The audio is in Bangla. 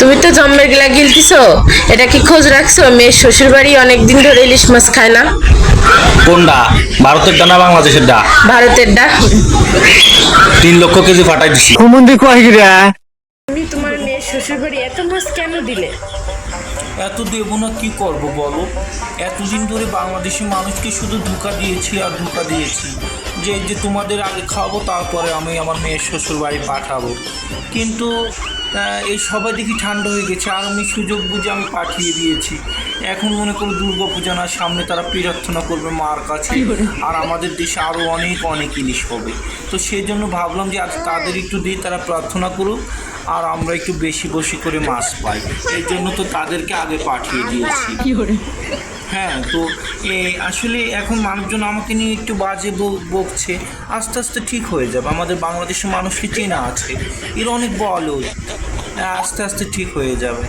তুমি তো জন্মের গিলা গিলতিছো এটা কি খোঁজ রাখছো? মেয়ের শ্বশুর বাড়ি অনেকদিন ধরে ইলিশ মাছ খায় না। কোনটা ভারতের ডা না বাংলাদেশের ডা? ভারতের ডা। তিন লক্ষ কেজি ফাটাই দিছি। হুমন্দি কয় গিরা? তুমি তোমার মেয়ের শ্বশুর বাড়ি এত মাছ কেন দিলে? এত দেবো না কী করব বলো? এতদিন ধরে বাংলাদেশি মানুষকে শুধু ধোকা দিয়েছি আর ধোকা দিয়েছি। যে যে তোমাদের আগে খাওয়াবো, তারপরে আমি আমার মেয়ের শ্বশুর বাড়ি পাঠাবো। কিন্তু এই সবাই দেখি ঠান্ডা হয়ে গেছে, আর আমি সুযোগ বুঝে আমি পাঠিয়ে দিয়েছি। এখন মনে করো দুর্গা পূজা না, সামনে তারা প্রার্থনা করবে মার কাছে, আর আমাদের দেশে আরও অনেক অনেক জিনিস হবে। তো সেই জন্য ভাবলাম যে আজ তাদের একটু দিয়ে তারা প্রার্থনা করুক আর আমরা একটু বেশি বেশি করে মাছ পাই। এই জন্য তো তাদেরকে আগে পাঠিয়ে দিয়েছি। হ্যাঁ তো আসলে এখন মানুষজন আমাকে নিয়ে একটু বাজে ব- বকছে। আস্তে আস্তে ঠিক হয়ে যাবে। আমাদের বাংলাদেশের মানুষকে চেনা আছে। এর অনেক বল আস্তে আস্তে ঠিক হয়ে যাবে।